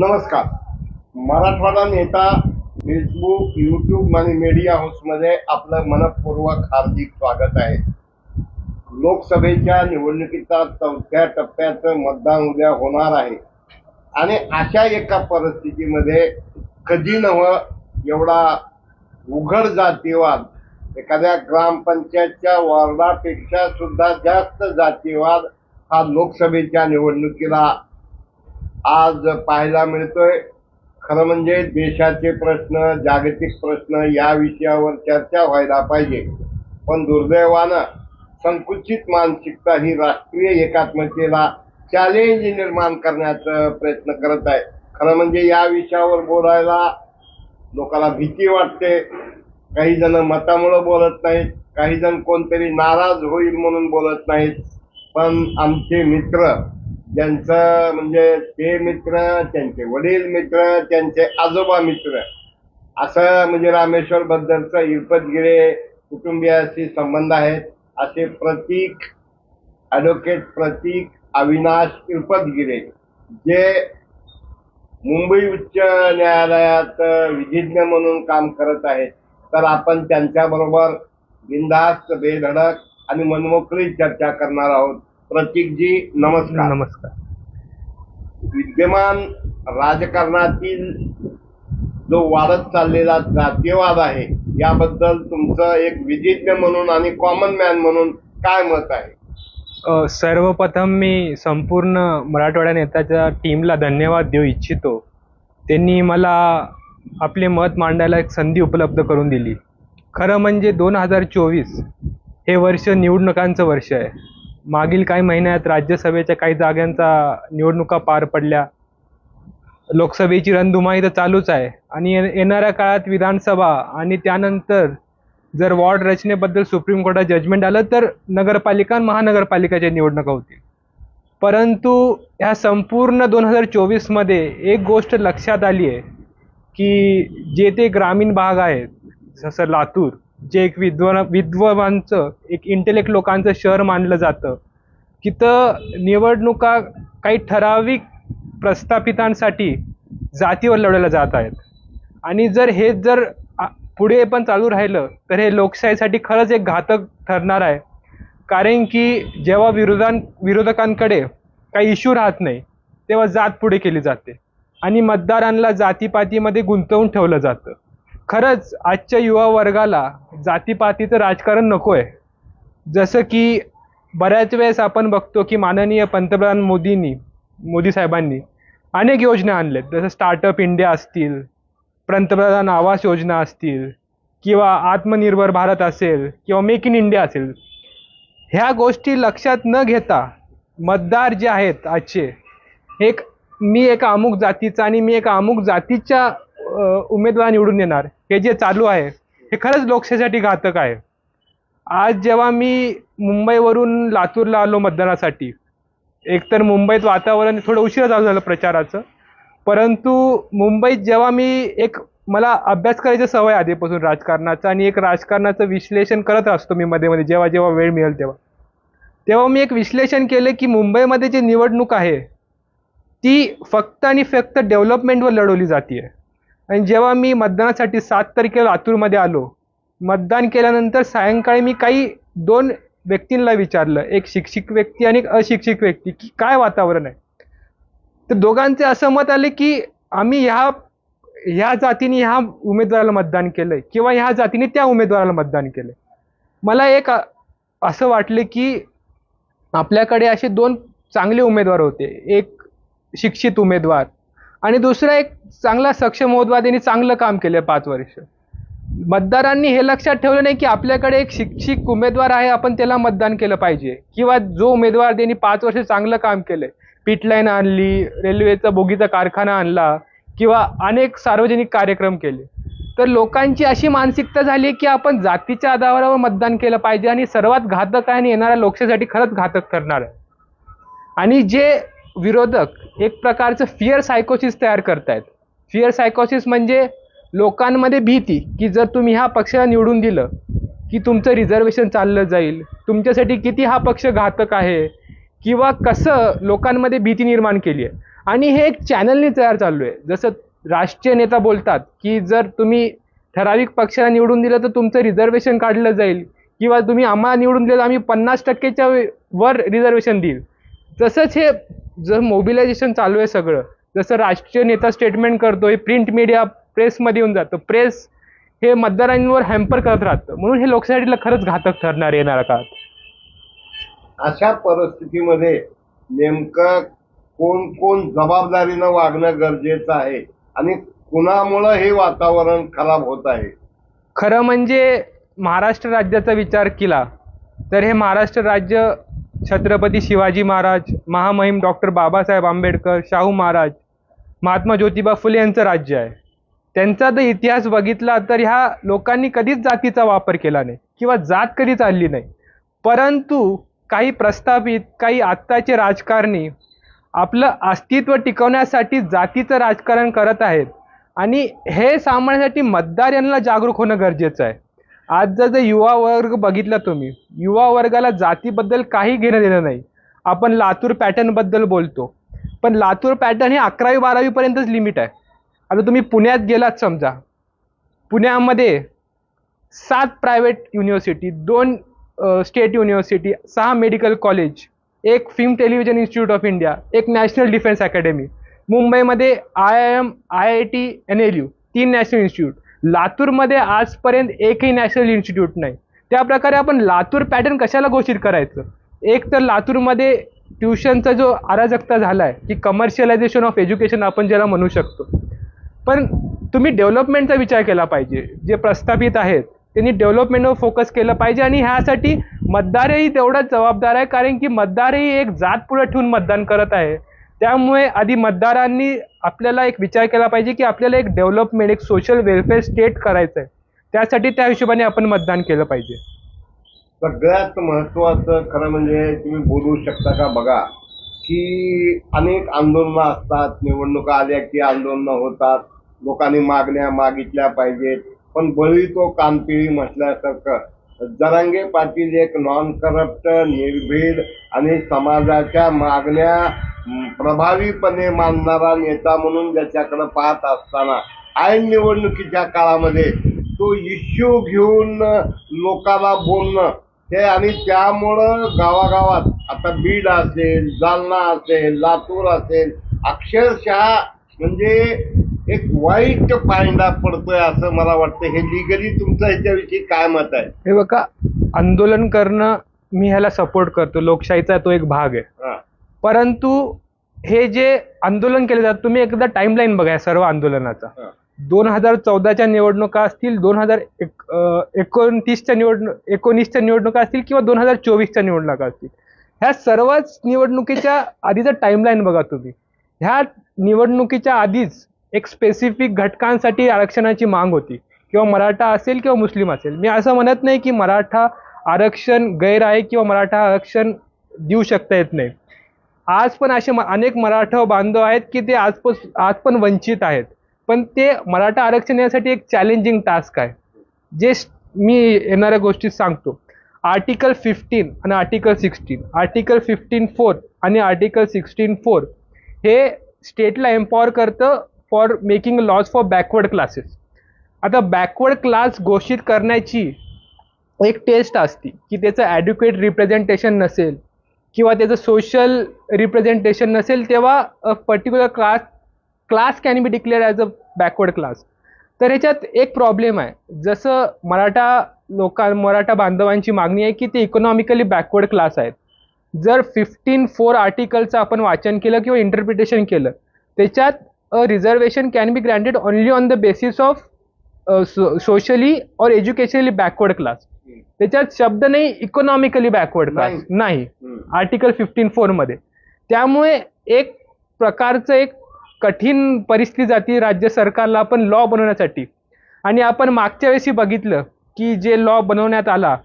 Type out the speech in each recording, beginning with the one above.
नमस्कार. मराठवाडा नेता Facebook YouTube आणि मीडिया हाऊसमध्ये आपलं मनपूर्वक हार्दिक स्वागत आहे. लोकसभेच्या निवडणुकीचा चौथ्या टप्प्याचं मतदान उद्या होणार आहे. आणि अशा एका परिस्थितीमध्ये कधी नवं एवढा उघड जातीवाद एखाद्या ग्रामपंचायतच्या वॉर्डापेक्षा सुद्धा जास्त जातीवाद हा लोकसभेच्या निवडणुकीला आज पाहायला मिळतोय खरं म्हणजे देशाचे प्रश्न जागतिक प्रश्न या विषयावर चर्चा व्हायला पाहिजे. पण दुर्दैवानं संकुचित मानसिकता ही राष्ट्रीय एकात्मतेला चॅलेंज निर्माण करण्याचा प्रयत्न करत आहे. खरं म्हणजे या विषयावर बोलायला लोकांना भीती वाटते. काही जण मतामुळं बोलत नाहीत काही जण कोणतरी नाराज होईल म्हणून बोलत नाहीत. पण आमचे मित्र ज्यांचं म्हणजे ते मित्र त्यांचे वडील मित्र त्यांचे आजोबा मित्र असं म्हणजे रामेश्वर बद्दलचं इरपतगिरे कुटुंबियाशी संबंध आहेत. असे प्रतीक ॲडव्होकेट प्रतीक अविनाश इरपतगिरे जे मुंबई उच्च न्यायालयात विधिज्ञ म्हणून काम करत आहेत. तर आपण त्यांच्याबरोबर बिंदास्त बेधडक आणि मनमोकळी चर्चा करणार आहोत. प्रतीकजी नमस्कार. नमस्कार. विद्यमान राजकारणातील जो वाढत चाललेला जातीयवाद आहे याबद्दल तुमचं एक विधिज्ञ म्हणून आणि कॉमन मॅन म्हणून काय मत आहे? अ, सर्वप्रथम मी संपूर्ण मराठवाडा नेत्याच्या टीमला धन्यवाद देऊ इच्छितो. त्यांनी मला आपले मत मांडायला एक संधी उपलब्ध करून दिली. खरं म्हणजे दोन हजार चोवीस हे वर्ष निवडणुकांचं वर्ष आहे. मागील काही महिन्यात राज्यसभेच्या काही जागांचा निवडणुका पार पडल्या. लोकसभेची रणधुमाई तर चालूच आहे. आणि ये- येणाऱ्या काळात विधानसभा आणि त्यानंतर जर वॉर्ड रचनेबद्दल सुप्रीम कोर्टात जजमेंट आलं तर नगरपालिका आणि महानगरपालिकाच्या निवडणुका होतील. परंतु ह्या संपूर्ण दोन हजार चोवीसमध्ये एक गोष्ट लक्षात आली आहे की जे ते ग्रामीण भाग आहेत जसं लातूर जे एक विद्वान विद्वानचं एक इंटेलेक्ट लोकांचं शहर मानलं जातं तिथं निवडणुका काही ठराविक प्रस्थापितांसाठी जातीवर लढवल्या जात आहेत. आणि जर हे जर पुढे पण चालू राहिलं तर हे लोकशाहीसाठी खरंच एक घातक ठरणार आहे. कारण की जेव्हा विरोधां विरोधकांकडे काही इश्यू राहत नाही तेव्हा जात पुढे केली जाते. आणि मतदारांना जातीपातीमध्ये गुंतवून ठेवलं जातं. खरंच आजच्या युवा वर्गाला जातीपातीचं राजकारण नको आहे जसं की बऱ्याच वेळेस आपण बघतो की माननीय पंतप्रधान मोदींनी मोदी साहेबांनी अनेक योजना आणल्यात. जसं स्टार्टअप इंडिया असतील पंतप्रधान आवास योजना असतील किंवा आत्मनिर्भर भारत असेल किंवा मेक इन इंडिया असेल. ह्या गोष्टी लक्षात न घेता मतदार जे आहेत आजचे एक मी एका अमुक जातीचा आणि मी एका अमुक जातीच्या उमेदवार निवडून येणार हे जे चालू आहे हे खरंच लोकशाहीसाठी घातक आहे. आज जेव्हा मी मुंबईवरून लातूरला आलो मतदानासाठी एकतर मुंबईत वातावरण थोडं उशिरा चालू झालं प्रचाराचं परंतु मुंबईत जेव्हा मी एक मला अभ्यास करायची सवय आधीपासून राजकारणाचा आणि एक राजकारणाचं विश्लेषण करत असतो मी मध्ये मध्ये जेव्हा जेव्हा वेळ मिळेल तेव्हा. तेव्हा मी एक विश्लेषण केलं की मुंबईमध्ये जी निवडणूक आहे ती फक्त आणि फक्त डेव्हलपमेंटवर लढवली जाते आणि जेव्हा मी मतदानासाठी सात तारखेला लातूरमध्ये आलो मतदान केल्यानंतर सायंकाळी मी काही दोन व्यक्तींना विचारलं. एक शिक्षित व्यक्ती आणि एक अशिक्षित व्यक्ती. की काय वातावरण आहे? तर दोघांचे असं मत आले की आम्ही ह्या ह्या जातीने ह्या उमेदवाराला मतदान केलंय किंवा ह्या जातीने त्या उमेदवाराला मतदान केलंय. मला एक असं वाटले की आपल्याकडे असे दोन चांगले उमेदवार होते. एक शिक्षित उमेदवार आणि दुसरा एक चांगला सक्षम उमेदवार त्यांनी चांगलं काम केलं पाच वर्ष. मतदारांनी हे लक्षात ठेवलं नाही की आपल्याकडे एक शिक्षित उमेदवार आहे आपण त्याला मतदान केलं पाहिजे. किंवा जो उमेदवार त्यांनी पाच वर्ष चांगलं काम केलंय पीट लाईन आणली रेल्वेचा बोगीचा कारखाना आणला किंवा अनेक सार्वजनिक कार्यक्रम केले. तर लोकांची अशी मानसिकता झाली की आपण जातीच्या आधारावर मतदान केलं पाहिजे आणि सर्वात घातक आहे आणि येणाऱ्या लोकशाहीसाठी खरंच घातक ठरणार आहे. आणि जे विरोधक एक प्रकारचं फिअर सायकोसिस तयार करतायत. फिअर सायकोसिस म्हणजे लोकांमध्ये भीती की जर तुम्ही ह्या पक्षाला निवडून दिलं की तुमचं रिझर्वेशन चाललं जाईल तुमच्यासाठी किती हा पक्ष घातक आहे किंवा कसं लोकांमध्ये भीती निर्माण केली आहे. आणि हे एक चॅनलने तयार चालू आहे. जसं राष्ट्रीय नेता बोलतात की जर तुम्ही ठराविक पक्षाला निवडून दिलं तर तुमचं रिझर्वेशन काढलं जाईल किंवा तुम्ही आम्हाला निवडून दिलं तर आम्ही पन्नास टक्केच्या वर रिझर्वेशन देईल. तसंच हे जर मोबिलायझेशन चालू आहे सगळं जसं राष्ट्रीय नेता स्टेटमेंट करतो हे प्रिंट मीडिया प्रेसमध्ये येऊन जातं. प्रेस हे मतदारांवर हॅम्पर करत राहतं. म्हणून हे लोकशाहीला खरंच घातक ठरणार येणाऱ्या काळात अशा परिस्थितीमध्ये नेमकं कोण कोण जबाबदारीनं वागणं गरजेचं आहे आणि कुणामुळं हे वातावरण खराब होत आहे? खरं म्हणजे महाराष्ट्र राज्याचा विचार केला तर हे महाराष्ट्र राज्य छत्रपती शिवाजी महाराज महामहिम डॉक्टर बाबासाहेब आंबेडकर शाहू महाराज महात्मा ज्योतिबा फुले यांचं राज्य आहे. त्यांचा जर इतिहास बघितला तर ह्या लोकांनी कधीच जातीचा वापर केला नाही किंवा जात कधीच आणली नाही. परंतु काही प्रस्थापित काही आत्ताचे राजकारणी आपलं अस्तित्व टिकवण्यासाठी जातीचं राजकारण करत आहेत. आणि हे सांभाळण्यासाठी मतदार यांना जागरूक होणं गरजेचं आहे. आज जर जर युवा वर्ग बघितला तुम्ही युवा वर्गाला जातीबद्दल काही घेणं देणं नाही. आपण लातूर पॅटर्नबद्दल बोलतो. पण लातूर पॅटर्न हे अकरावी बारावीपर्यंतच लिमिट आहे. आता तुम्ही पुण्यात गेलात समजा. पुण्यामध्ये सात प्रायव्हेट युनिव्हर्सिटी दोन स्टेट युनिव्हर्सिटी सहा मेडिकल कॉलेज एक film television institute of India एक नॅशनल डिफेन्स अकॅडमी मुंबईमध्ये I I M I I T N L U तीन नॅशनल इन्स्टिट्यूट लातूरमध्ये आजपर्यंत एकही नॅशनल इन्स्टिट्यूट नाही. त्या प्रकारे आपण लातूर पॅटर्न कशाला घोषित करायचं? एक तर लातूरमध्ये ट्युशनचा जो अराजकता झाला आहे की कमर्शियलायझेशन ऑफ एज्युकेशन आपण ज्याला म्हणू शकतो. पण तुम्ही डेव्हलपमेंटचा विचार केला पाहिजे. जे प्रस्थापित आहेत त्यांनी डेव्हलपमेंटवर फोकस केलं पाहिजे आणि ह्यासाठी मतदारही तेवढाच जबाबदार आहे. कारण की मतदारही एक जात पुढे ठेवून मतदान करत आहे. त्यामुळे आधी मतदारांनी आपल्याला एक विचार केला पाहिजे की आपल्याला एक डेव्हलपमेंट एक सोशल वेलफेअर स्टेट करायचं आहे त्यासाठी त्या हिशोबाने आपण मतदान केलं पाहिजे. सगळ्यात महत्वाचं खरं म्हणजे तुम्ही बोलू शकता का? बघा की अनेक आंदोलनं असतात निवडणुका आल्या की आंदोलनं होतात. लोकांनी मागण्या मागितल्या पाहिजेत. पण बळी तो कानपिळी म्हटल्यासारखं. जरांगे पाटील एक नॉन करप्ट निर्भीड आणि समाजाच्या मागण्या प्रभावीपणे मानणारा नेता म्हणून ज्याच्याकडे पाहत असताना ऐन निवडणुकीच्या काळामध्ये तो इश्यू घेऊन लोकांना बोलणं हे आणि त्यामुळं गावागावात आता बीड असेल जालना असेल लातूर असेल अक्षरशः म्हणजे एक वाईट पायंडा पडतोय असं मला वाटतं. हे लिगली तुमचं ह्याच्याविषयी काय मत आहे? हे बघा आंदोलन करणं मी ह्याला सपोर्ट करतो. लोकशाहीचा तो एक भाग आहे. हा. परंतु हे जे आंदोलन केले जातात तुम्ही एकदा टाइमलाईन बघा या सर्व आंदोलनाचा. हा. दोन हजार चौदाच्या निवडणुका असतील दोन हजार एक अं, एकोणतीसच्या निवडणूक एकोणीसच्या निवडणुका असतील किंवा दोन हजार चोवीसच्या निवडणुका असतील. ह्या सर्वच निवडणुकीच्या आधीचा टाइमलाईन बघा तुम्ही. ह्या निवडणुकीच्या आधीच एक स्पेसिफिक घटकांसाठी आरक्षणाची मांग होती. किंवा मराठा असेल किंवा मुस्लिम असेल. मी असं म्हणत नाही की मराठा आरक्षण गैर आहे किंवा मराठा आरक्षण देऊ शकता येत नाही. आज पण असे म- अनेक मराठा बांधव आहेत की ते आज आज पण वंचित आहेत. पण ते मराठा आरक्षण यासाठी एक चॅलेंजिंग टास्क आहे. जे मी येणाऱ्या गोष्टीत सांगतो. आर्टिकल फिफ्टीन आणि article sixteen article fifteen four आणि आर्टिकल सिक्स्टीन फोर हे स्टेटला एम्पॉवर करतं for making laws for backward classes आता बॅकवर्ड क्लास घोषित करण्याची एक टेस्ट असती की त्याचं ॲड्युकेट रिप्रेझेंटेशन नसेल किंवा त्याचं सोशल रिप्रेझेंटेशन नसेल तेव्हा a particular class class can be declare as a backward class तर ह्याच्यात एक प्रॉब्लेम आहे. जसं मराठा लोकां मराठा बांधवांची मागणी आहे की ते इकॉनॉमिकली बॅकवर्ड क्लास आहेत. जर फिफ्टीन फोर आर्टिकलचं आपण वाचन केलं किंवा इंटरप्रिटेशन केलं त्याच्यात a reservation can be granted only on the basis of socially और एज्युकेशनली बॅकवर्ड क्लास त्याच्यात शब्द नाही इकॉनॉमिकली बॅकवर्ड क्लास नाही. आर्टिकल फिफ्टीन फोरमध्ये त्यामुळे एक प्रकारचं एक कठीण परिस्थिती जाती राज्य सरकारला आपण लॉ बनवण्यासाठी. आणि आपण मागच्या वेळेसी बघितलं की जे लॉ बनवण्यात आला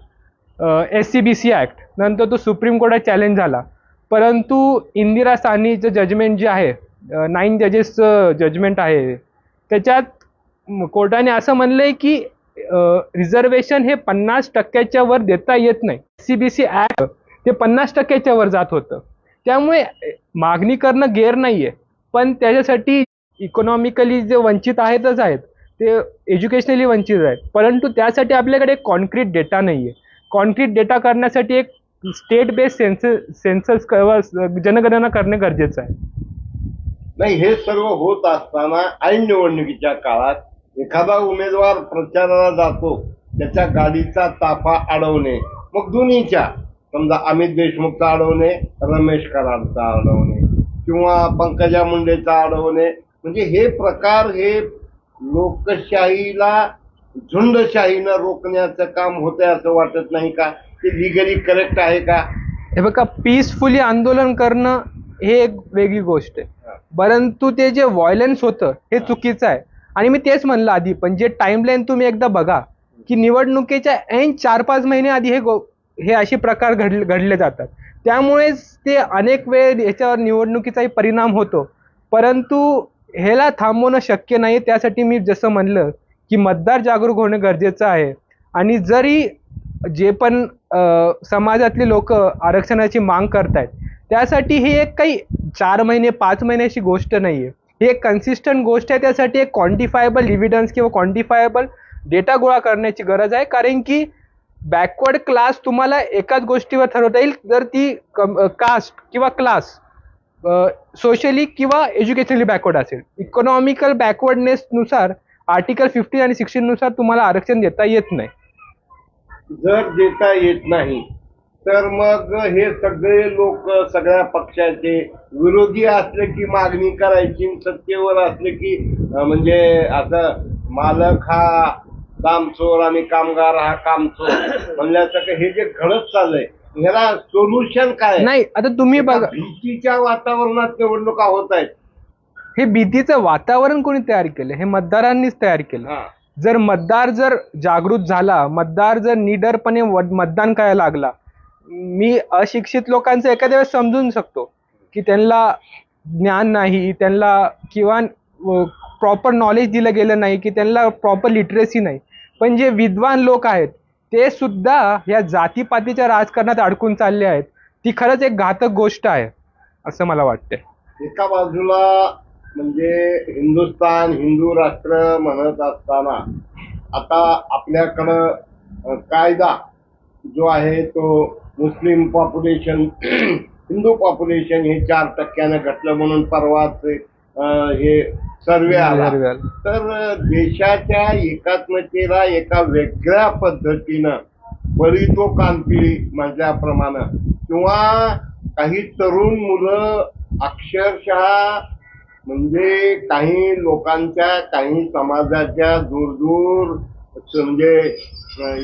S C B C act नंतर तो सुप्रीम कोर्टात चॅलेंज झाला. परंतु इंदिरा साहनीचं जजमेंट जे आहे नाईन जजेसचं जजमेंट आहे. त्याच्यात कोर्टाने असं म्हणलंय की रिझर्वेशन हे पन्नास टक्क्याच्या वर देता येत नाही. सी बी सी ॲक्ट ते पन्नास टक्क्याच्या वर जात होतं. त्यामुळे मागणी करणं गैर नाही आहे पण त्याच्यासाठी इकॉनॉमिकली जे वंचित आहेतच आहेत ते एज्युकेशनली वंचित आहेत. परंतु त्यासाठी आपल्याकडे कॉन्क्रीट डेटा नाही आहे कॉन्क्रीट डेटा करण्यासाठी एक स्टेट बेस्ड सेन्स सेन्सस जनगणना करणे गरजेचं आहे. नाही हे सर्व होत असताना ऐन निवडणुकीच्या काळात एखादा उमेदवार प्रचाराला जातो त्याच्या गाडीचा ताफा अडवणे. मग दोन्हीच्या समजा अमित देशमुखचा अडवणे रमेश कराडचा अडवणे किंवा पंकजा मुंडेचा अडवणे. म्हणजे हे प्रकार हे लोकशाहीला झुंडशाहीनं रोखण्याचं काम होतंय असं वाटत नाही का? ते लिगली करेक्ट आहे का? हे बघा पीसफुली आंदोलन करणं हे एक वेगळी गोष्ट आहे. परंतु ते जे व्हायलन्स होतं हे चुकीचं आहे. आणि मी तेच म्हणलं आधी पण जे टाइमलाईन तुम्ही एकदा बघा की निवडणुकीच्या ऐन चार पाच महिने आधी हे गो हे असे प्रकार घड घडले जातात. त्यामुळेच ते अनेक वेळ याच्यावर निवडणुकीचाही परिणाम होतो. परंतु ह्याला थांबवणं शक्य नाही त्यासाठी मी जसं म्हणलं की मतदार जागरूक होणं गरजेचं आहे. आणि जरी जे पण समाजातले लोक आरक्षणाची मांग करतायत त्यासाठी ही एक काही चार महिने पाच महिन्याची गोष्ट नाही आहे ही एक कन्सिस्टंट गोष्ट आहे त्यासाठी एक क्वांटिफायबल इव्हिडन्स किंवा क्वांटिफायबल डेटा गोळा करण्याची गरज आहे. कारण की बॅकवर्ड क्लास तुम्हाला एकाच गोष्टीवर ठरवता येईल जर ती कास्ट किंवा क्लास सोशली किंवा एज्युकेशनली बॅकवर्ड असेल. इकॉनॉमिकल बॅकवर्डनेसनुसार आर्टिकल फिफ्टीन आणि सिक्स्टीननुसार तुम्हाला आरक्षण देता येत नाही. जर देता येत नाही तर मग हे सगळे लोक सगळ्या पक्षाचे विरोधी असले की मागणी करायची सत्तेवर असले की म्हणजे आता मालक हा कामचोर आणि कामगार हा कामचोर म्हणल्यासारखं हे जे घडत चाललंय ह्याला सोल्युशन काय? नाही आता तुम्ही बघा भीतीच्या वातावरणात निवडणुका होत आहेत हे भीतीचं वातावरण कोणी तयार केलं हे मतदारांनीच तयार केलं हा. जर मतदार जर जागृत झाला मतदार जर निडरपणे मतदान करायला लागला मी अशिक्षित लोकांचं एखाद्या वेळेस समजून शकतो की त्यांना ज्ञान नाही त्यांना किंवा प्रॉपर नॉलेज दिलं गेलं नाही की त्यांना प्रॉपर लिटरेसी नाही. पण जे विद्वान लोक आहेत ते सुद्धा या जातीपातीच्या राजकारणात अडकून चालले आहेत. ती खरंच एक घातक गोष्ट आहे असं मला वाटतंय. एका बाजूला म्हणजे हिंदुस्थान हिंदू राष्ट्र म्हणत असताना आता आपल्याकडं कायदा जो आहे तो मुस्लिम पॉप्युलेशन हिंदू पॉप्युलेशन हे चार टक्क्यानं घटलं म्हणून परवाच हे सर्वे आला. तर देशाच्या एकात्मतेला एका वेगळ्या पद्धतीनं बळी तो कांती म्हटल्याप्रमाणे किंवा काही तरुण मुलं अक्षरशः म्हणजे काही लोकांच्या काही समाजाच्या दूर दूर म्हणजे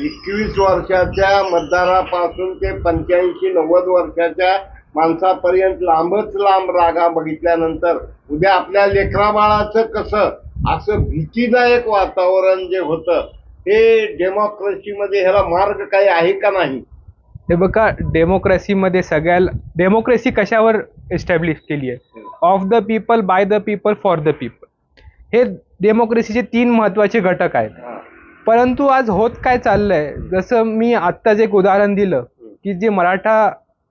एकवीस वर्षाच्या मतदारापासून ते पंच्याऐंशी नव्वद वर्षाच्या माणसापर्यंत लांबच लांब रागा बघितल्यानंतर उद्या आपल्या लेकराबाळाचं कसं असं भीतीदायक वातावरण जे होतं हे डेमोक्रेसीमध्ये ह्याला मार्ग काही आहे का नाही? हे बघा डेमोक्रेसीमध्ये सगळ्याला डेमोक्रेसी कशावर एस्टॅब्लिश केली आहे? Of the people by the people for the people. हे डेमोक्रेसीचे तीन महत्त्वाचे घटक आहेत. परंतु आज होत काय चाललंय? जसं मी आत्ताच एक उदाहरण दिलं की जे मराठा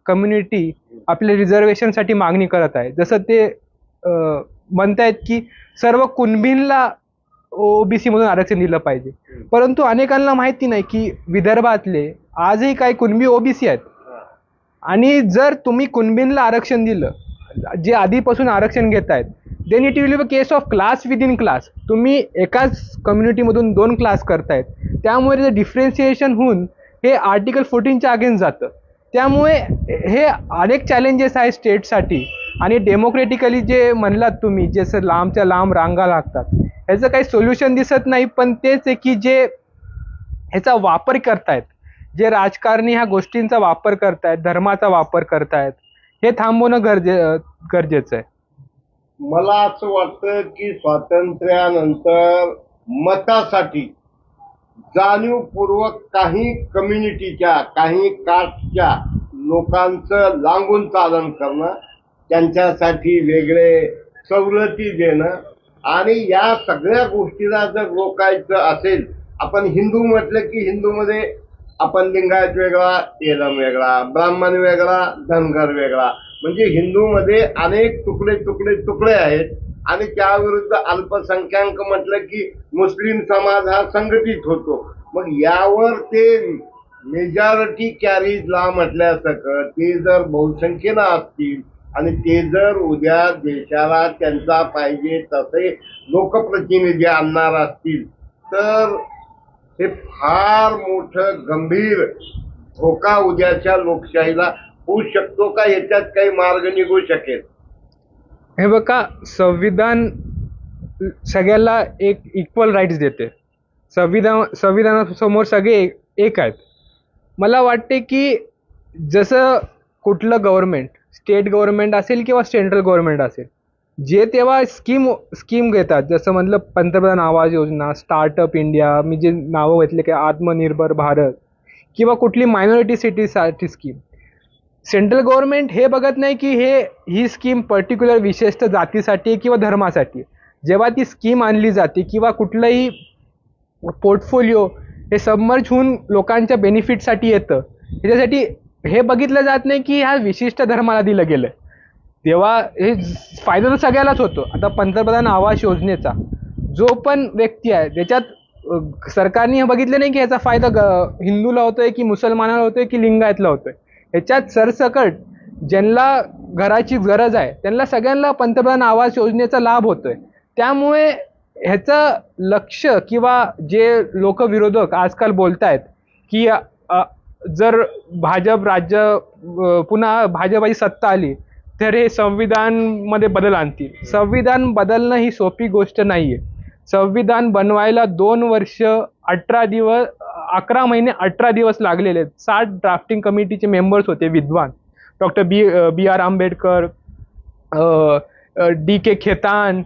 कम्युनिटी आपल्या रिझर्वेशनसाठी मागणी करत आहे. जसं ते म्हणतायत की सर्व कुणबींना ओबीसी मधून आरक्षण दिलं पाहिजे. परंतु अनेकांना माहिती नाही की विदर्भातले आजही काही कुणबी ओबीसी आहेत. आणि जर तुम्ही कुणबींना आरक्षण दिलं जे आधीपासून आरक्षण घेत आहेत then it will be case of class within class तुम्ही एकाच कम्युनिटीमधून दोन क्लास करतायत. त्यामुळे जे डिफरेन्सिएशन होऊन हे आर्टिकल फोर्टीनच्या अगेन्स्ट जातं. त्यामुळे हे अनेक चॅलेंजेस आहे स्टेटसाठी आणि डेमोक्रेटिकली जे म्हणलात तुम्ही जसं लांबच्या लांब रांगा लागतात. ह्याचं काही सोल्युशन दिसत नाही पण तेच आहे की जे ह्याचा वापर करतायत. जे राजकारणी ह्या गोष्टींचा वापर करतायत धर्माचा वापर करतायत हे थांबवणं गरजे गरजेचं आहे. मला असं वाटतं की स्वातंत्र्यानंतर मतासाठी जाणीवपूर्वक काही कम्युनिटीच्या काही कास्टच्या लोकांचं लांबून चालन करणं त्यांच्यासाठी वेगळे सवलती देणं आणि या सगळ्या गोष्टीला जर रोखायचं असेल आपण हिंदू म्हटलं की हिंदूमध्ये आपण लिंगायत वेगळा एलम वेगळा ब्राह्मण वेगळा धनगर वेगळा. म्हणजे हिंदूमध्ये अनेक तुकडे तुकडे तुकडे आहेत. आणि त्याविरुद्ध अल्पसंख्याक म्हटलं की मुस्लिम समाज हा संघटित होतो. मग यावर ते मेजॉरिटी कॅरीजला म्हटल्यासारखं ते जर बहुसंख्येनं असतील आणि ते जर उद्या देशाला त्यांचा पाहिजे तसे लोकप्रतिनिधी आणणार असतील तर हे फार मोठं गंभीर धोका उद्याच्या लोकशाहीला होऊ शकतो का? याच्यात काही मार्ग निघू शकेल. हे बघा संविधान सगळ्याला एक इक्वल राईट्स देते. संविधान संविधानासमोर सगळे एक- एक आहेत. मला वाटते की जसं कुठलं गव्हर्नमेंट स्टेट गव्हर्नमेंट असेल किंवा सेंट्रल गव्हर्नमेंट असेल जे तेव्हा स्कीम स्कीम घेतात जसं म्हटलं पंतप्रधान आवास योजना स्टार्टअप इंडिया मी जे नावं घेतले की आत्मनिर्भर भारत किंवा कुठली मायनॉरिटी सिटीसाठी स्कीम सेंट्रल गव्हर्नमेंट हे बघत नाही की हे ही स्कीम पर्टिक्युलर विशिष्ट जातीसाठी किंवा धर्मासाठी. जेव्हा ती स्कीम आणली जाते किंवा कुठलंही पोर्टफोलिओ हे सबमर्ज होऊन लोकांच्या बेनिफिटसाठी येतं ह्याच्यासाठी हे बघितलं जात नाही की ह्या विशिष्ट धर्माला दिलं गेलं तेव्हा हे फायदा तर सगळ्यालाच होतो. आता पंतप्रधान आवास योजनेचा जो पण व्यक्ती आहे त्याच्यात सरकारने हे बघितलं नाही की याचा फायदा ग- हिंदूला होतोय की मुसलमानाला होतोय की लिंगायतला होतोय. ह्याच्यात सरसकट ज्यांना घराची गरज आहे त्यांना सगळ्यांना पंतप्रधान आवास योजनेचा लाभ होतोय. त्यामुळे ह्याचं लक्ष किंवा जे लोक विरोधक आजकाल आहेत की जर भाजप राज्य पुन्हा भाजपाची सत्ता आली तर हे संविधानमध्ये बदल आणतील. संविधान बदलणं ही सोपी गोष्ट नाही आहे संविधान बनवायला दोन वर्ष अठरा दिवस अकरा महिने अठरा दिवस लागलेले आहेत. साठ ड्राफ्टिंग कमिटीचे मेंबर्स होते विद्वान. Doctor B B R Ambedkar D K Khetan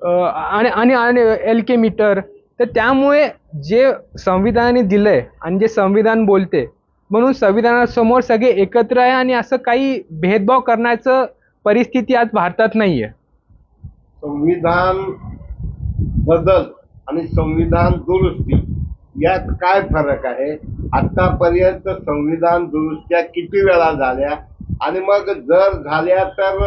आणि आणि आणि एल के मीटर. तर त्यामुळे जे संविधानाने दिलंय आणि जे संविधान बोलते म्हणून संविधानासमोर सगळे एकत्र आहे आणि असं काही भेदभाव करण्याचं परिस्थिती आज भारतात नाही आहे संविधान बदल आणि संविधान दुरुस्ती यात काय फरक आहे? आतापर्यंत संविधान दुरुस्त्या किती वेळा झाल्या? आणि मग जर झाल्या तर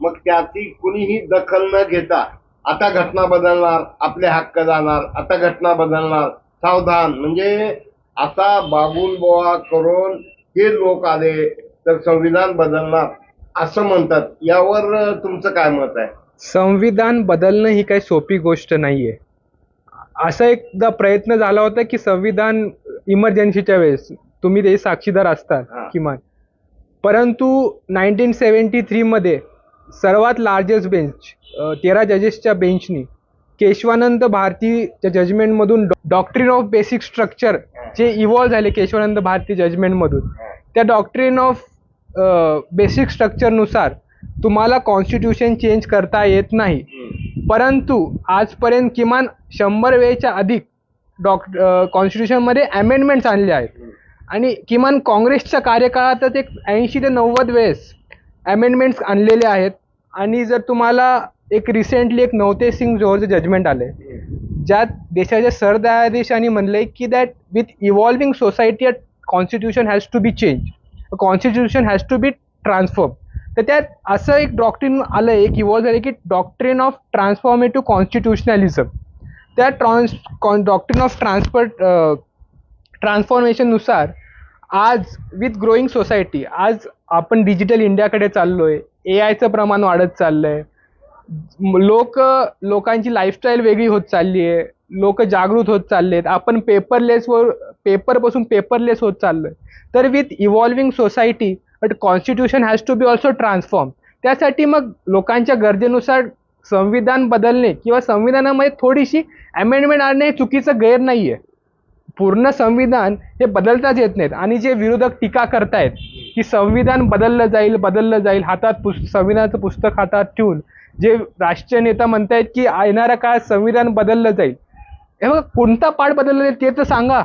मग त्याची कुणीही दखल न घेता आता घटना बदलणार आपले हक्क जाणार आता घटना बदलणार सावधान. म्हणजे बाबूल बोवा करून हे लोक आले तर संविधान बदलणार असं म्हणतात. यावर तुमचं काय मत आहे? संविधान बदलणं ही काही सोपी गोष्ट नाही आहे असा एकदा प्रयत्न झाला होता की संविधान इमर्जन्सीच्या वेळेस तुम्ही ते साक्षीदार असतात. किमान. परंतु नाईन्टीन सेवन्टी थ्रीमध्ये सर्वात लार्जेस्ट बेंच तेरा जजेसच्या बेंचनी केशवानंद भारतीच्या जजमेंटमधून डॉक्ट्रिन ऑफ बेसिक स्ट्रक्चर जे इव्हॉल्व झाले केशवानंद भारती जजमेंटमधून त्या डॉक्ट्रिन ऑफ बेसिक स्ट्रक्चरनुसार तुम्हाला कॉन्स्टिट्यूशन चेंज करता येत नाही. परंतु आजपर्यंत किमान शंभर वेळेच्या अधिक डॉक कॉन्स्टिट्यूशनमध्ये अमेंडमेंट्स आणले आहेत. आणि किमान काँग्रेसच्या कार्यकाळातच एक ऐंशी ते नव्वद वेळेस अमेंडमेंट्स आणलेले आहेत. आणि जर तुम्हाला एक रिसेंटली एक नवते सिंग जोहरचं जजमेंट आलं आहे ज्यात देशाच्या सरन्यायाधीशांनी म्हणले की that with evolving society constitution has to be change constitution has to be transform तर त्यात असं एक डॉक्ट्रिन आलं आहे एक इव्हॉल्व झालं की डॉक्ट्रिन ऑफ ट्रान्सफॉर्मेटिव्ह कॉन्स्टिट्युशनलिझम त्या trans con doctrine of transfer ट्रान्सफॉर्मेशननुसार आज विथ ग्रोईंग सोसायटी आज आपण डिजिटल इंडियाकडे चाललो आहे ए आयचं प्रमाण वाढत चाललं आहे लोक लोकांची लाईफस्टाईल वेगळी होत चालली आहे लोक जागृत होत चाललेत. आपण पेपरलेसवर पेपरपासून पेपरलेस होत चाललो आहे तर with evolving society but constitution has to be also transform त्यासाठी मग लोकांच्या गरजेनुसार संविधान बदलणे किंवा संविधानामध्ये थोडीशी अमेंडमेंट आणणे हे चुकीचं गैर नाही आहे पूर्ण संविधान हे बदलताच येत नाहीत. आणि जे विरोधक टीका करतायत की संविधान बदललं जाईल बदललं जाईल हातात पुस संविधानाचं पुस्तक हातात ठेवून जे राष्ट्रीय नेता म्हणतायत की येणाऱ्या काळात संविधान बदललं जाईल. हे बघा कोणता पाठ बदलला जाईल ते तर सांगा.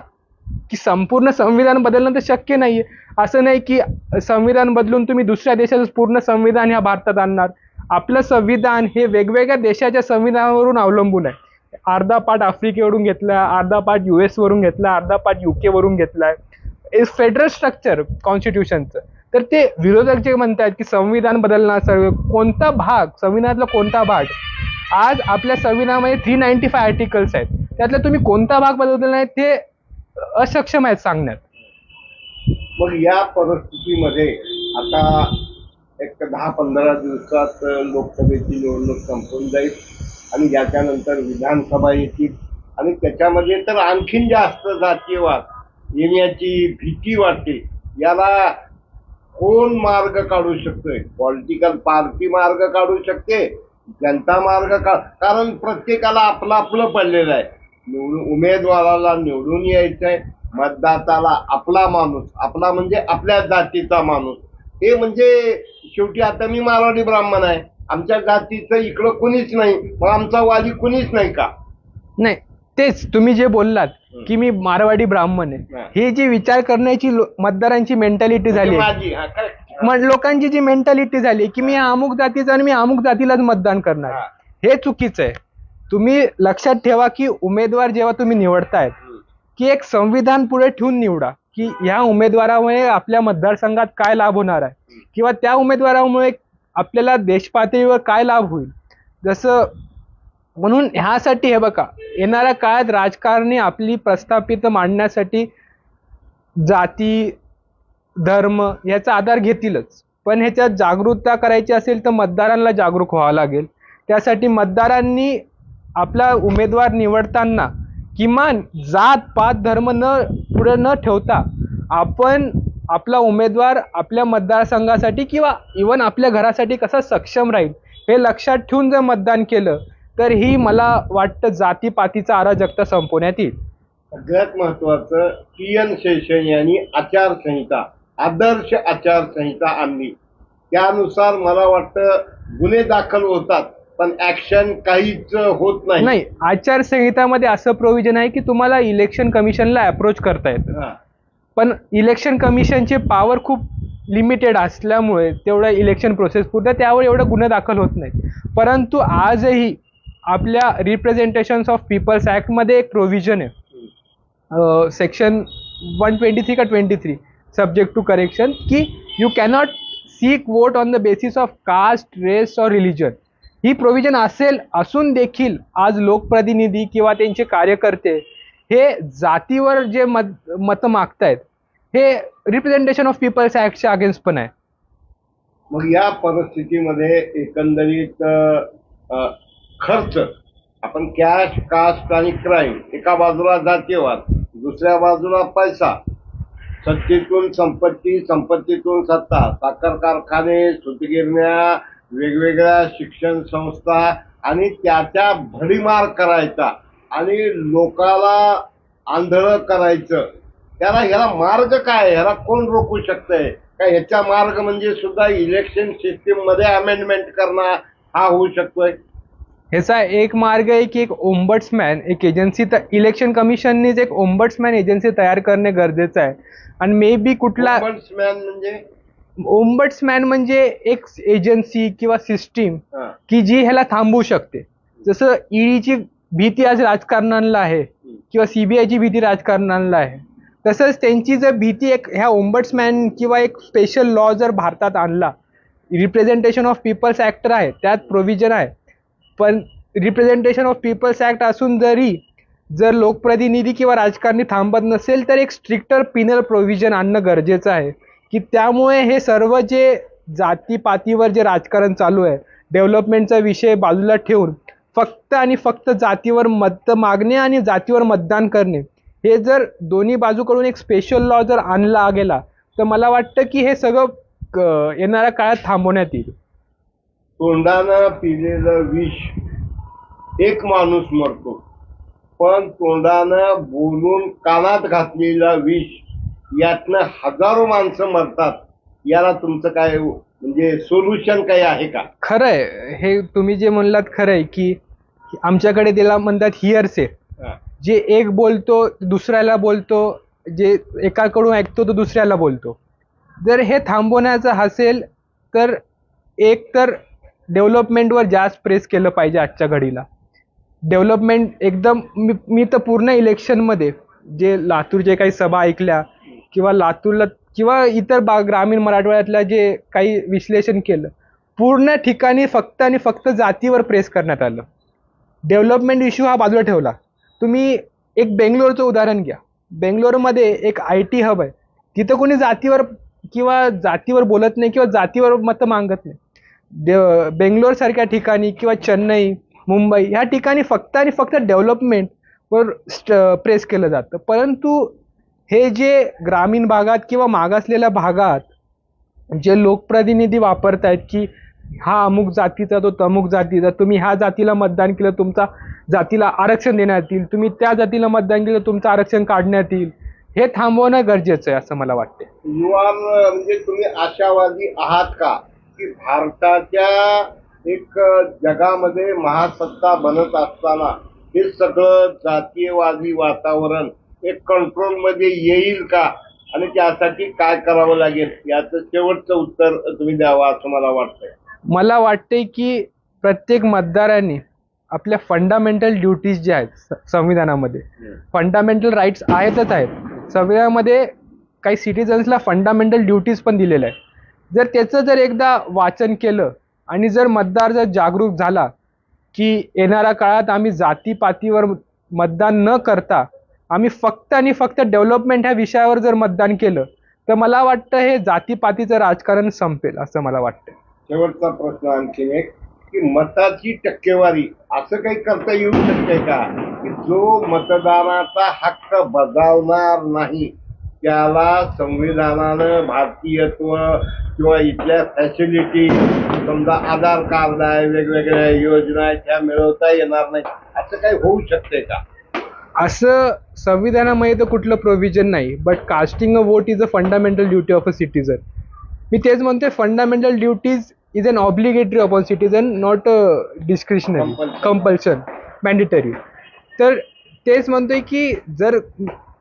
की संपूर्ण संविधान बदलणं तर शक्य नाही आहे असं नाही की संविधान बदलून तुम्ही दुसऱ्या देशाचं पूर्ण संविधान ह्या भारतात आणणार. आपलं संविधान हे वेगवेगळ्या देशाच्या संविधानावरून अवलंबून आहे. अर्धा पाठ आफ्रिकेवरून घेतला अर्धा पाठ यू एसवरून घेतला अर्धा पाठ यू केवरून घेतला. आहे फेडरल स्ट्रक्चर कॉन्स्टिट्यूशनचं तर ते विरोधक जे म्हणतात की संविधान बदलणार सर्व कोणता भाग संविधानातला कोणता भाग? आज आपल्या संविधानामध्ये थ्री नाईन्टी फाय आर्टिकल्स आहेत. त्यातला तुम्ही कोणता भाग बदलला नाही ते असक्षम आहेत सांगण्यात. मग या परिस्थितीमध्ये आता एक दहा पंधरा दिवसात लोकसभेची निवडणूक संपून जाईल आणि याच्यानंतर विधानसभा येतील. आणि त्याच्यामध्ये तर आणखीन जास्त जातीयवाद येण्याची भीती वाटते. याला कोण मार्ग काढू शकतोय? पॉलिटिकल पार्टी मार्ग काढू शकते जनता मार्ग का कारण प्रत्येकाला आपलं आपलं पडलेलं आहे. निवडून उमेदवाराला निवडून यायचंय मतदाताला आपला माणूस आपला म्हणजे आपल्या जातीचा माणूस. हे म्हणजे शेवटी आता मी मारवाडी ब्राह्मण आहे. आमच्या जातीचं इकडं कुणीच नाही मग आमचा वाली कुणीच नाही का? नाही. तेच तुम्ही जे बोललात की मी मारवाडी ब्राह्मण आहे. हा. जी विचार करण्याची लो- मतदारांची मेंटॅलिटी झाली हा, correct. मग लोकांची जी मेंटॅलिटी झाली की मी अमुक जातीचा आणि मी अमुक जातीलाच मतदान करणार हा. हे चुकीचं आहे. तुम्ही लक्षात ठेवा की उमेदवार जेव्हा तुम्ही निवडतायत की एक संविधान पुढे ठेवून निवडा की ह्या उमेदवारामुळे आपल्या मतदारसंघात काय लाभ होणार आहे? किंवा त्या उमेदवारामुळे आपल्याला देश पातळीवर काय लाभ होईल? जसं म्हणून ह्यासाठी हे बघा येणाऱ्या काळात राजकारणी आपली प्रस्थापित मांडण्यासाठी जाती धर्म याचा आधार घेतीलच. पण ह्याच्यात जागरूकता करायची असेल तर मतदारांना जागरूक व्हावं लागेल. त्यासाठी मतदारांनी आपला उमेदवार निवडताना किमान जात पात धर्म न पुढे न ठेवता आपण आपला उमेदवार आपल्या मतदारसंघासाठी किंवा इवन आपल्या घरासाठी कसा सक्षम राहील हे लक्षात ठेवून जर मतदान केलं तर ही मला वाटतं जातीपातीचा अराजकता संपवण्यात येईल. सगळ्यात महत्वाचं टी एन शेषन यांनी आचारसंहिता आदर्श आचारसंहिता आणली. त्यानुसार मला वाटतं गुन्हे दाखल होतात पण ऍक्शन काहीच होत नाही. नाही आचारसंहितामध्ये असं प्रोव्हिजन आहे की तुम्हाला इलेक्शन कमिशनला अप्रोच करता येतं. हा. पण इलेक्शन कमिशनचे पॉवर खूप लिमिटेड असल्यामुळे तेवढं इलेक्शन प्रोसेस पुरतं त्यावर एवढं गुन्हे दाखल होत नाही परंतु आजही आपल्या रिप्रेझेंटेशन्स ऑफ पीपल्स ॲक्टमध्ये एक प्रोव्हिजन आहे. सेक्शन वन ट्वेंटी थ्री का twenty three subject to correction की you cannot seek vote on the basis of caste race or religion he provision असेल असून देखील आज लोकप्रतिनिधी किंवा त्यांचे कार्यकर्ते हे जातीवर जे मत मतं मागतायत हे रिप्रेझेंटेशन ऑफ पीपल्स ॲक्टच्या अगेन्स्ट पण आहे. मग या परिस्थितीमध्ये एकंदरीत खर्च. आपण कॅश कास्ट आणि क्राईम एका बाजूला जातीवाद दुसऱ्या बाजूला पैसा. सत्तेतून संपत्ती संपत्तीतून सत्ता साखर कारखाने सुतगिरण्या वेगवेगळ्या शिक्षण संस्था आणि त्याच्या भडीमार करायचा आणि लोकाला आंधळं करायचं. त्याला ह्याला मार्ग काय ह्याला कोण रोखू शकतंय? का ह्याचा मार्ग म्हणजे सुद्धा इलेक्शन सिस्टीममध्ये अमेंडमेंट करणं हा होऊ शकतोय. ह्याचा एक मार्ग आहे की एक ओम्बड्समॅन एक एजन्सी इलेक्शन कमिशननीच एक ओम्बड्समॅन एजन्सी तयार करणे गरजेचं आहे. आणि मे बी कुठला मॅन म्हणजे? ओम्बड्समॅन म्हणजे एक एजन्सी किंवा सिस्टीम. की जी ह्याला थांबवू शकते. जसं ईडीची भीती आज राजकारणाला आहे किंवा सीबीआयची भीती राजकारणाला आहे. तसंच त्यांची जर भीती एक ह्या ओम्बड्समॅन किंवा एक स्पेशल लॉ जर भारतात आणला रिप्रेझेंटेशन ऑफ पीपल्स ॲक्ट आहे त्यात प्रोव्हिजन आहे. पण रिप्रेझेंटेशन ऑफ पीपल्स ॲक्ट असून जरी जर लोकप्रतिनिधी किंवा राजकारणी थांबत नसेल तर एक स्ट्रिक्टर पिनल प्रोव्हिजन आणणं गरजेचं आहे. की त्यामुळे हे सर्व जे जातीपातीवर जे राजकारण चालू आहे डेव्हलपमेंटचा विषय बाजूला ठेवून फक्त आणि फक्त जातीवर मत मागणे आणि जातीवर मतदान करणे हे जर दोन्ही बाजूकडून एक स्पेशल लॉ जर आणला गेला तर मला वाटतं की हे सगळं क- येणाऱ्या काळात थांबवण्यात येईल. तोंडानं पिलेलं विष. एक माणूस मरतो. पण तोंडानं बोलून कानात घातलेलं विष यातनं हजारो माणसं मरतात. याला तुमचं काय म्हणजे सोल्युशन काही आहे का? खरं आहे हे तुम्ही जे म्हणलात खरं आहे की आमच्याकडे त्याला म्हणतात हिअर्स जे एक बोलतो दुसऱ्याला बोलतो जे एकाकडून ऐकतो तो दुसऱ्याला बोलतो. जर हे थांबवण्याचं असेल तर एक तर डेव्हलपमेंटवर जास्त प्रेस केलं पाहिजे आजच्या घडीला. डेव्हलपमेंट एकदम मी मी तर पूर्ण इलेक्शनमध्ये जे लातूरचे काही सभा ऐकल्या किंवा लातूरला किंवा इतर बा ग्रामीण मराठवाड्यातल्या जे काही विश्लेषण केलं पूर्ण ठिकाणी फक्त आणि फक्त जातीवर प्रेस करण्यात आलं. डेव्हलपमेंट इश्यू हा बाजूला ठेवला. तुम्ही एक बेंगलोरचं उदाहरण घ्या. बेंगलोरमध्ये एक आय टी हब आहे. तिथं कोणी जातीवर किंवा जातीवर बोलत नाही किंवा जातीवर मतं मागत नाही. दे बेंगलोरसारख्या ठिकाणी किंवा चेन्नई मुंबई ह्या ठिकाणी फक्त आणि फक्त डेव्हलपमेंटवर स्ट प्रेस केलं जातं. परंतु हे जे ग्रामीण भागात किंवा मागासलेल्या भागात जे लोकप्रतिनिधी वापरत आहेत की हा अमुक जातीचा तो तमुक जातीचा तुम्ही ह्या जातीला मतदान केलं तुमचा जातीला आरक्षण देण्यात येईल तुम्ही त्या जातीला मतदान केलं तुमचं आरक्षण काढण्यात येईल हे थांबवणं गरजेचं आहे असं मला वाटते युवा म्हणजे तुम्ही आशावादी आहात का? की भारताच्या एक जगामध्ये महासत्ता बनत असताना हे सगळं जातीयवादी वातावरण एक कंट्रोलमध्ये येईल का? आणि त्यासाठी काय करावं लागेल? याचं शेवटचं उत्तर तुम्ही द्यावं असं मला वाटतंय. मला वाटते की प्रत्येक मतदारांनी आपल्या फंडामेंटल ड्युटीज ज्या आहेत संविधानामध्ये फंडामेंटल राईट्स आहेतच आहेत. संविधानामध्ये काही सिटिझन्सला फंडामेंटल ड्युटीज पण दिलेल्या आहेत. जर त्याचं जर एकदा वाचन केलं आणि जर मतदार जर जागरूक झाला की येणाऱ्या काळात आम्ही जातीपातीवर मतदान न करता आम्ही फक्त आणि फक्त डेव्हलपमेंट ह्या विषयावर जर मतदान केलं तर मला वाटतं हे जातीपातीचं राजकारण संपेल असं मला वाटतं. शेवटचा प्रश्न आणखी एक की मताची टक्केवारी असं काही करता येऊ शकते का? की जो मतदानाचा हक्क बजावणार नाही त्याला संविधानानं भारतीयत्व किंवा इथल्या फॅसिलिटी समजा आधार कार्ड आहे वेगवेगळ्या योजना आहेत त्या मिळवता येणार नाही. असं काही होऊ शकते का? असं संविधानामध्ये तर कुठलं प्रोव्हिजन नाही but casting a vote is a fundamental duty of a citizen मी तेच म्हणतोय fundamental duties is an obligatory upon citizen not a discretionary. Compulsion mandatory तर तेच म्हणतोय की जर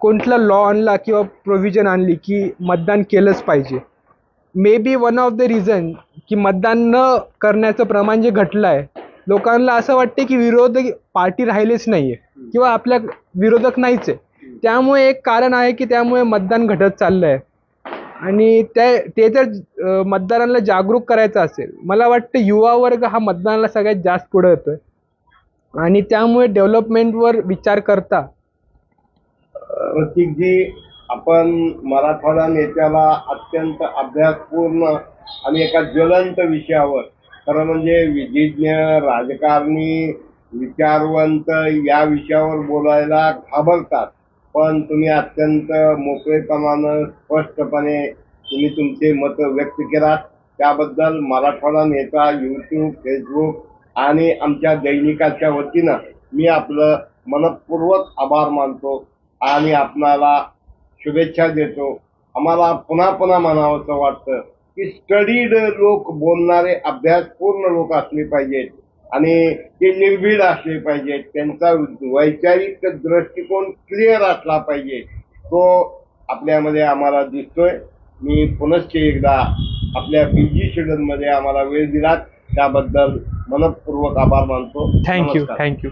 कोणता लॉ आणला किंवा प्रोव्हिजन आणली की मतदान केलंच पाहिजे. May be one of the reason की मतदान न करण्याचं प्रमाण जे घटलं आहे लोकांना असं वाटते की विरोधक पार्टी राहिलेच नाही आहे किंवा आपल्या विरोधक नाहीच आहे. त्यामुळे एक कारण आहे की त्यामुळे मतदान घटत चाललं आहे आणि त्या ते जर मतदारांना जागरूक करायचं असेल मला वाटतं युवा वर्ग हा मतदानाला सगळ्यात जास्त पुढं येतो आहे आणि त्यामुळे डेव्हलपमेंटवर विचार करता रसिकजी आपण मराठवाडा नेत्याला अत्यंत अभ्यासपूर्ण आणि एका ज्वलंत विषयावर खरं म्हणजे विधिज्ञ राजकारणी विचारवंत या विषयावर बोलायला घाबरतात. पण तुम्ही अत्यंत मोकळेपणानं स्पष्टपणे तुम्ही तुमचे मत व्यक्त केलात. त्याबद्दल मराठवाडा नेता यूट्यूब फेसबुक आणि आमच्या दैनिकाच्या वतीनं मी आपलं मनपूर्वक आभार मानतो. आणि आपणाला शुभेच्छा देतो. आम्हाला पुन्हा पुन्हा म्हणावंसं वाटतं की स्टडीड लोक बोलणारे अभ्यासपूर्ण लोक असले पाहिजेत आणि ते निर्भीड असले पाहिजेत. त्यांचा वैचारिक दृष्टिकोन क्लिअर असला पाहिजे. तो आपल्यामध्ये आम्हाला दिसतोय. मी पुनश्च एकदा आपल्या बिझी शेड्यूलमध्ये आम्हाला वेळ दिलात. त्याबद्दल मनपूर्वक आभार मानतो. थँक्यू. थँक्यू